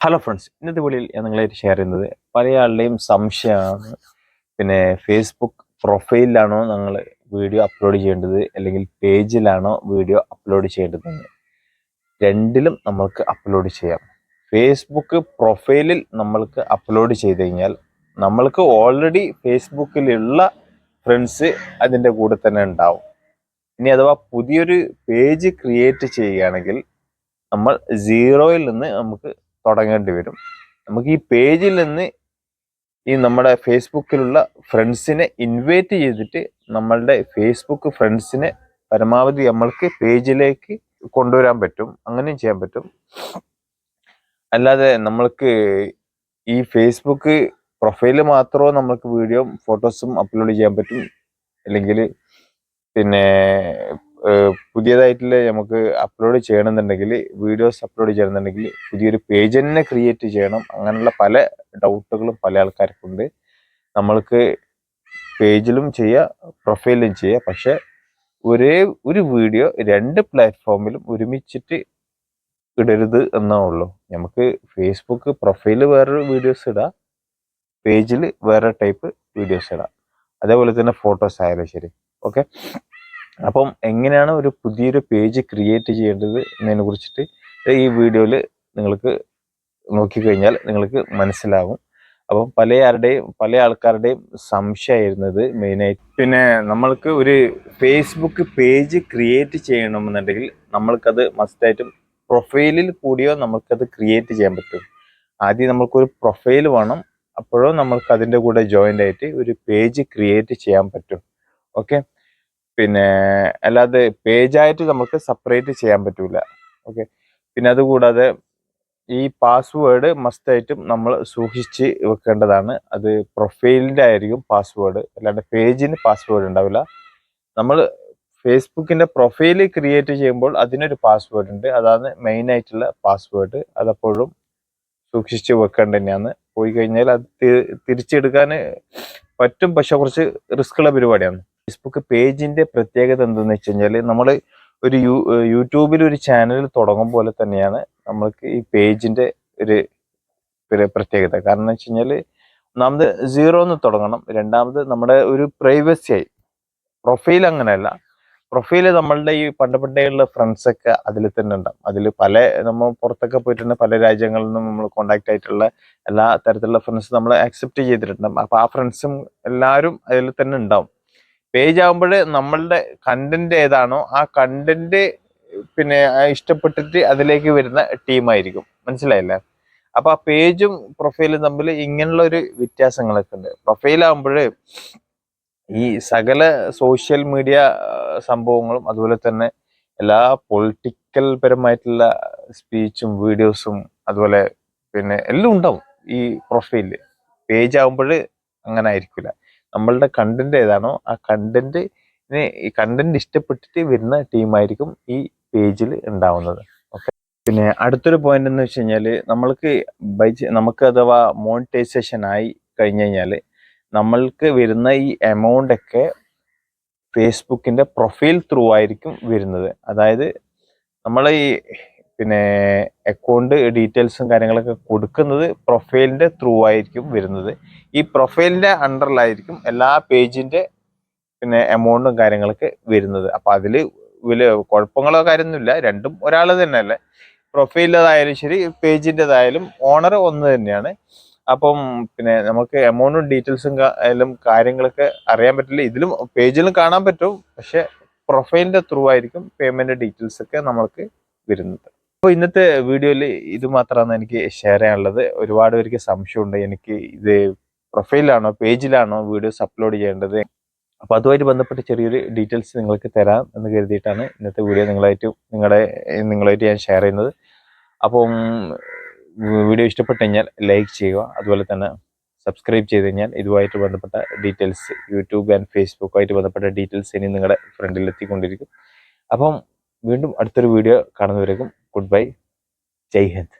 Hello friends ഇന്നത്തെ വീഡിയോയിൽ ഞാൻ നിങ്ങളായിട്ട് ഷെയർ ചെയ്യുന്നത് പല ആളുടെയും സംശയമാണ്. പിന്നെ ഫേസ്ബുക്ക് പ്രൊഫൈലിലാണോ നിങ്ങൾ വീഡിയോ അപ്ലോഡ് ചെയ്യേണ്ടത് അല്ലെങ്കിൽ പേജിലാണോ വീഡിയോ അപ്ലോഡ് ചെയ്യേണ്ടതെന്ന്. രണ്ടിലും നമ്മൾക്ക് അപ്ലോഡ് ചെയ്യാം. ഫേസ്ബുക്ക് പ്രൊഫൈലിൽ നമ്മൾക്ക് അപ്ലോഡ് ചെയ്ത് കഴിഞ്ഞാൽ നമ്മൾക്ക് ഓൾറെഡി ഫേസ്ബുക്കിലുള്ള ഫ്രണ്ട്സ് അതിന്റെ കൂടെ തന്നെ ഉണ്ടാവും. ഇനി അഥവാ പുതിയൊരു പേജ് ക്രിയേറ്റ് ചെയ്യുകയാണെങ്കിൽ നമ്മൾ സീറോയിൽ നിന്ന് നമുക്ക് തുടങ്ങേണ്ടി വരും. നമുക്ക് ഈ പേജിൽ നിന്ന് ഈ നമ്മുടെ ഫേസ്ബുക്കിലുള്ള ഫ്രണ്ട്സിനെ ഇൻവൈറ്റ് ചെയ്തിട്ട് നമ്മളുടെ ഫേസ്ബുക്ക് ഫ്രണ്ട്സിനെ പരമാവധി നമ്മൾക്ക് പേജിലേക്ക് കൊണ്ടുവരാൻ പറ്റും. അങ്ങനെയും ചെയ്യാൻ പറ്റും. അല്ലാതെ നമ്മൾക്ക് ഈ ഫേസ്ബുക്ക് പ്രൊഫൈൽ മാത്രമോ നമ്മൾക്ക് വീഡിയോ ഫോട്ടോസും അപ്ലോഡ് ചെയ്യാൻ പറ്റും. അല്ലെങ്കിൽ പിന്നെ പുതിയതായിട്ടുള്ള നമുക്ക് അപ്ലോഡ് ചെയ്യണമെന്നുണ്ടെങ്കിൽ വീഡിയോസ് അപ്ലോഡ് ചെയ്യണമെന്നുണ്ടെങ്കിൽ പുതിയൊരു പേജ് തന്നെ ക്രിയേറ്റ് ചെയ്യണം. അങ്ങനെയുള്ള പല ഡൗട്ടുകളും പല ആൾക്കാർക്കുണ്ട്. നമ്മൾക്ക് പേജിലും ചെയ്യാം പ്രൊഫൈലിലും ചെയ്യാം. പക്ഷെ ഒരേ ഒരു വീഡിയോ രണ്ട് പ്ലാറ്റ്ഫോമിലും ഒരുമിച്ചിട്ട് ഇടരുത് എന്നേ ഉള്ളൂ. നമുക്ക് ഫേസ്ബുക്ക് പ്രൊഫൈൽ വേറൊരു വീഡിയോസ് ഇടാം പേജിൽ വേറെ ടൈപ്പ് വീഡിയോസ് ഇടാം. അതേപോലെ തന്നെ ഫോട്ടോസ് ആയാലും ശരി. ഓക്കെ അപ്പം എങ്ങനെയാണ് ഒരു പുതിയൊരു പേജ് ക്രിയേറ്റ് ചെയ്യേണ്ടത് എന്നതിനെ കുറിച്ചിട്ട് ഈ വീഡിയോയിൽ നിങ്ങൾക്ക് നോക്കിക്കഴിഞ്ഞാൽ നിങ്ങൾക്ക് മനസ്സിലാവും. അപ്പം പല ആരുടെയും പല ആൾക്കാരുടെയും സംശയമായിരുന്നത് മെയിനായിട്ട് പിന്നെ നമ്മൾക്ക് ഒരു ഫേസ്ബുക്ക് പേജ് ക്രിയേറ്റ് ചെയ്യണമെന്നുണ്ടെങ്കിൽ നമ്മൾക്കത് മസ്റ്റായിട്ടും പ്രൊഫൈലിൽ കൂടിയോ നമ്മൾക്കത് ക്രിയേറ്റ് ചെയ്യാൻ പറ്റും. ആദ്യം നമ്മൾക്കൊരു പ്രൊഫൈൽ വേണം. അപ്പോഴോ നമ്മൾക്ക് അതിന്റെ കൂടെ ജോയിന്റ് ആയിട്ട് ഒരു പേജ് ക്രിയേറ്റ് ചെയ്യാൻ പറ്റും. ഓക്കെ പിന്നെ അല്ലാതെ പേജായിട്ട് നമുക്ക് സെപ്പറേറ്റ് ചെയ്യാൻ പറ്റൂല. ഓക്കെ പിന്നെ അതുകൂടാതെ ഈ പാസ്വേഡ് മസ്റ്റായിട്ടും നമ്മൾ സൂക്ഷിച്ച് വെക്കേണ്ടതാണ്. അത് പ്രൊഫൈലിന്റെ ആയിരിക്കും പാസ്വേഡ് അല്ലാണ്ട് പേജിന് പാസ്വേഡ് ഉണ്ടാവില്ല. നമ്മൾ ഫേസ്ബുക്കിന്റെ പ്രൊഫൈൽ ക്രിയേറ്റ് ചെയ്യുമ്പോൾ അതിനൊരു പാസ്വേഡ് ഉണ്ട്. അതാണ് മെയിൻ ആയിട്ടുള്ള പാസ്വേഡ് അതപ്പോഴും സൂക്ഷിച്ച് വെക്കേണ്ട തന്നെയാണ്. പോയി കഴിഞ്ഞാൽ അത് തിരിച്ചെടുക്കാൻ പറ്റും. പക്ഷെ കുറച്ച് റിസ്ക് ഉള്ള പരിപാടിയാണ്. ഫേസ്ബുക്ക് പേജിന്റെ പ്രത്യേകത എന്തെന്ന് വെച്ച് കഴിഞ്ഞാൽ നമ്മൾ ഒരു യൂ യൂട്യൂബിൽ ഒരു ചാനൽ തുടങ്ങും പോലെ തന്നെയാണ് നമ്മൾക്ക് ഈ പേജിന്റെ ഒരു പ്രത്യേകത. കാരണം എന്ന് വെച്ച് കഴിഞ്ഞാൽ ഒന്നാമത് സീറോ എന്ന് തുടങ്ങണം. രണ്ടാമത് നമ്മുടെ ഒരു പ്രൈവസി ആയി. പ്രൊഫൈൽ അങ്ങനെയല്ല. പ്രൊഫൈൽ നമ്മളുടെ ഈ പണ്ട് പണ്ടേയുള്ള ഫ്രണ്ട്സൊക്കെ അതിൽ തന്നെ ഉണ്ടാവും. അതിൽ പല നമ്മൾ പുറത്തൊക്കെ പോയിട്ടുണ്ട് പല രാജ്യങ്ങളിൽ നിന്നും നമ്മൾ കോണ്ടാക്ട് ആയിട്ടുള്ള എല്ലാ തരത്തിലുള്ള ഫ്രണ്ട്സ് നമ്മൾ അക്സെപ്റ്റ് ചെയ്തിട്ടുണ്ടാവും. അപ്പൊ ആ ഫ്രണ്ട്സും എല്ലാവരും അതിൽ തന്നെ ഉണ്ടാവും. പേജ് ആകുമ്പോൾ നമ്മളുടെ കണ്ടന്റ് ഏതാണോ ആ കണ്ടന്റ് പിന്നെ ഇഷ്ടപ്പെട്ടിട്ട് അതിലേക്ക് വരുന്ന ടീമായിരിക്കും മനസ്സിലായില്ലേ? അപ്പൊ ആ പേജും പ്രൊഫൈലും തമ്മിൽ ഇങ്ങനെയുള്ള ഒരു വ്യത്യാസങ്ങളൊക്കെ ഉണ്ട്. പ്രൊഫൈലാകുമ്പോൾ ഈ സകല സോഷ്യൽ മീഡിയ സംഭവങ്ങളും അതുപോലെ തന്നെ എല്ലാ പൊളിറ്റിക്കൽ പരമായിട്ടുള്ള സ്പീച്ചും വീഡിയോസും അതുപോലെ പിന്നെ എല്ലാം ഉണ്ടാവും ഈ പ്രൊഫൈലിൽ പേജ് ആകുമ്പോൾ അങ്ങനെ ആയിരിക്കില്ല നമ്മളുടെ കണ്ടന്റ് ഏതാണോ ആ കണ്ടന്റ് ഈ കണ്ടന്റ് ഇഷ്ടപ്പെട്ടിട്ട് വരുന്ന ടീമായിരിക്കും ഈ പേജിൽ ഉണ്ടാവുന്നത്. ഓക്കെ പിന്നെ അടുത്തൊരു പോയിന്റ് എന്ന് വെച്ച് കഴിഞ്ഞാൽ നമ്മൾക്ക് ബൈ നമുക്ക് അഥവാ മോണിറ്റൈസേഷൻ ആയി കഴിഞ്ഞു കഴിഞ്ഞാൽ നമ്മൾക്ക് വരുന്ന ഈ എമൗണ്ട് ഒക്കെ ഫേസ്ബുക്കിന്റെ പ്രൊഫൈൽ ത്രൂ ആയിരിക്കും വരുന്നത്. അതായത് നമ്മൾ ഈ പിന്നെ അക്കൗണ്ട് ഡീറ്റെയിൽസും കാര്യങ്ങളൊക്കെ കൊടുക്കുന്നത് പ്രൊഫൈലിന്റെ ത്രൂ ആയിരിക്കും വരുന്നത്. ഈ പ്രൊഫൈലിന്റെ അണ്ടറിലായിരിക്കും എല്ലാ പേജിന്റെ പിന്നെ എമൗണ്ടും കാര്യങ്ങളൊക്കെ വരുന്നത്. അപ്പോൾ അതിൽ വലിയ കുഴപ്പങ്ങളോ കാര്യമൊന്നുമില്ല. രണ്ടും ഒരാൾ തന്നെയല്ലേ. പ്രൊഫൈലിന്റെതായാലും ശരി പേജിന്റെതായാലും ഓണർ ഒന്ന് തന്നെയാണ്. അപ്പം പിന്നെ നമുക്ക് എമൗണ്ടും ഡീറ്റെയിൽസും ആയാലും കാര്യങ്ങളൊക്കെ അറിയാൻ പറ്റില്ല. ഇതിലും പേജിലും കാണാൻ പറ്റും. പക്ഷേ പ്രൊഫൈലിന്റെ ത്രൂ ആയിരിക്കും പേയ്മെന്റ് ഡീറ്റെയിൽസ് ഒക്കെ നമ്മൾക്ക് വരുന്നത്. അപ്പോൾ ഇന്നത്തെ വീഡിയോയിൽ ഇത് മാത്രമാണ് എനിക്ക് ഷെയർ ചെയ്യാനുള്ളത്. ഒരുപാട് പേർക്ക് സംശയമുണ്ട്. എനിക്ക് ഇത് പ്രൊഫൈലാണോ പേജിലാണോ വീഡിയോസ് അപ്ലോഡ് ചെയ്യേണ്ടത്? അപ്പോൾ അതുമായിട്ട് ബന്ധപ്പെട്ട് ചെറിയൊരു ഡീറ്റെയിൽസ് നിങ്ങൾക്ക് തരാം എന്ന് കരുതിയിട്ടാണ് ഇന്നത്തെ വീഡിയോ നിങ്ങളായിട്ട് നിങ്ങളുടെ നിങ്ങളായിട്ട് ഞാൻ ഷെയർ ചെയ്യുന്നത്. അപ്പം വീഡിയോ ഇഷ്ടപ്പെട്ട് കഴിഞ്ഞാൽ ലൈക്ക് ചെയ്യുക. അതുപോലെ തന്നെ സബ്സ്ക്രൈബ് ചെയ്ത് കഴിഞ്ഞാൽ ഇതുമായിട്ട് ബന്ധപ്പെട്ട ഡീറ്റെയിൽസ് യൂട്യൂബ് ആൻഡ് ഫേസ്ബുക്കുമായിട്ട് ബന്ധപ്പെട്ട ഡീറ്റെയിൽസ് ഇനി നിങ്ങളുടെ ഫ്രണ്ടിലെത്തിക്കൊണ്ടിരിക്കും അപ്പം വീണ്ടും അടുത്തൊരു വീഡിയോ കാണുന്നവരേക്കും ગુડ બાય. જય હિન્દ.